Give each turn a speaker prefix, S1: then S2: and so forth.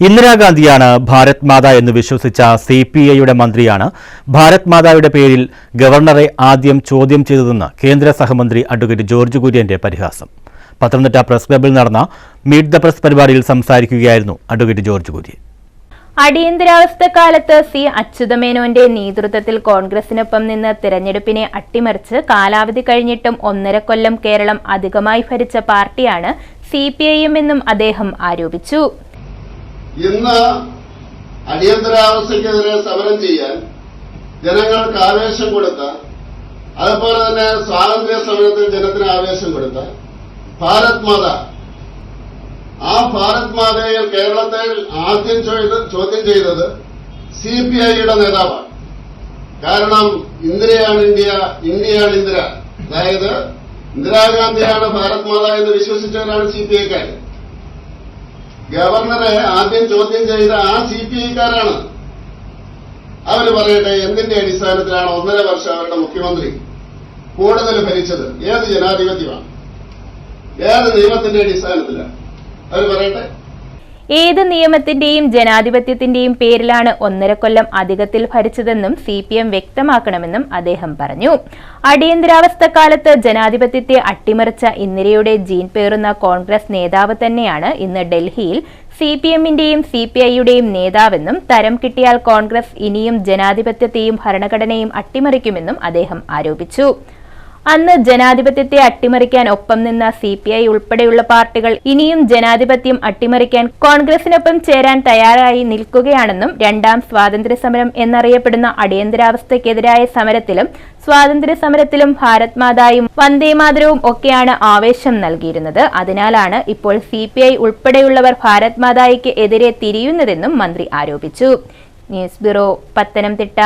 S1: ഇന്ദിരാഗാന്ധിയാണ് ഭാരത് മാത എന്ന് വിശ്വസിച്ച C P ഐയുടെ മന്ത്രിയാണ്. ഭാരത് മാതായുടെ പേരിൽ ഗവർണറെ ആദ്യം ചോദ്യം ചെയ്തതെന്ന് കേന്ദ്ര സഹമന്ത്രി അഡ്വക്കേറ്റ് ജോർജ് കുര്യന്റെ പരിഹാസം. പത്തനംതിട്ട പ്രസ് ക്ലബിൽ നടന്ന മീറ്റ് ദ പ്രസ് പരിപാടിയിൽ സംസാരിക്കുകയായിരുന്നു അഡ്വക്കേറ്റ് ജോർജ് കുര്യൻ.
S2: അടിയന്തരാവസ്ഥ കാലത്ത് സി അച്യുതമേനോന്റെ നേതൃത്വത്തിൽ കോൺഗ്രസിനൊപ്പം നിന്ന് തിരഞ്ഞെടുപ്പിനെ അട്ടിമറിച്ച് കാലാവധി കഴിഞ്ഞിട്ടും ഒന്നര കൊല്ലം കേരളം അധികമായി ഭരിച്ച പാർട്ടിയാണ് സി പി ഐ എം എന്നും അദ്ദേഹം ആരോപിച്ചു.
S3: ഇന്ന് അടിയന്തരാവസ്ഥയ്ക്കെതിരെ സമരം ചെയ്യാൻ ജനങ്ങൾക്ക് ആവേശം കൊടുത്ത അതുപോലെ തന്നെ സ്വാതന്ത്ര്യ സമരത്തിൽ ജനത്തിന് ആവേശം കൊടുത്ത ഭാരത് മാത. ആ ഭാരത് മാതയെ കേരളത്തിൽ ആദ്യം ചോദ്യം ചെയ്തത് സി പി ഐയുടെ നേതാവാണ്. കാരണം ഇന്ദിരയാണ് ഇന്ത്യ ഇന്ത്യയാണ് ഇന്ദിര. അതായത് ഇന്ദിരാഗാന്ധിയാണ് ഭാരത് മാത എന്ന് വിശ്വസിച്ചവരാണ് സി പി ഐക്കാർ ഗവർണറെ ആദ്യം ചോദ്യം ചെയ്ത ആ സി പി ഐക്കാരാണ്. അവർ പറയട്ടെ എന്തിന്റെ അടിസ്ഥാനത്തിലാണ് ഒന്നര വർഷം അവരുടെ മുഖ്യമന്ത്രി കൂടുതൽ ഭരിച്ചത്? ഏത് ജനാധിപത്യമാണ്? ഏത് നിയമത്തിന്റെ അടിസ്ഥാനത്തിലാണ്? അവർ പറയട്ടെ.
S2: ഏത് നിയമത്തിന്റെയും ജനാധിപത്യത്തിന്റെയും പേരിലാണ് ഒന്നര കൊല്ലം അധികത്തിൽ ഭരിച്ചതെന്നും സി പി എം വ്യക്തമാക്കണമെന്നും അദ്ദേഹം പറഞ്ഞു. അടിയന്തരാവസ്ഥ കാലത്ത് ജനാധിപത്യത്തെ അട്ടിമറിച്ച ഇന്ദിരയുടെ ജീൻ പേറുന്ന കോൺഗ്രസ് നേതാവ് തന്നെയാണ് ഇന്ന് ഡൽഹിയിൽ സി പി എമ്മിന്റെയും സി പി ഐയുടെയും നേതാവെന്നും തരം കിട്ടിയാൽ കോൺഗ്രസ് ഇനിയും ജനാധിപത്യത്തെയും ഭരണഘടനയും അട്ടിമറിക്കുമെന്നും അദ്ദേഹം ആരോപിച്ചു. അന്ന് ജനാധിപത്യത്തെ അട്ടിമറിക്കാൻ ഒപ്പം നിന്ന സി പി ഐ ഉൾപ്പെടെയുള്ള പാർട്ടികൾ ഇനിയും ജനാധിപത്യം അട്ടിമറിക്കാൻ കോൺഗ്രസിനൊപ്പം ചേരാൻ തയ്യാറായി നിൽക്കുകയാണെന്നും രണ്ടാം സ്വാതന്ത്ര്യ സമരം എന്നറിയപ്പെടുന്ന അടിയന്തരാവസ്ഥയ്ക്കെതിരായ സമരത്തിലും സ്വാതന്ത്ര്യ സമരത്തിലും ഭാരത് മാതായും വന്ദേമാതരവും ഒക്കെയാണ് ആവേശം നൽകിയിരുന്നത്. അതിനാലാണ് ഇപ്പോൾ സി പി ഐ ഉൾപ്പെടെയുള്ളവർ ഭാരത് മാതായിക്ക് എതിരെ തിരിയുന്നതെന്നും മന്ത്രി ആരോപിച്ചു. News bureau Pathanamthitta.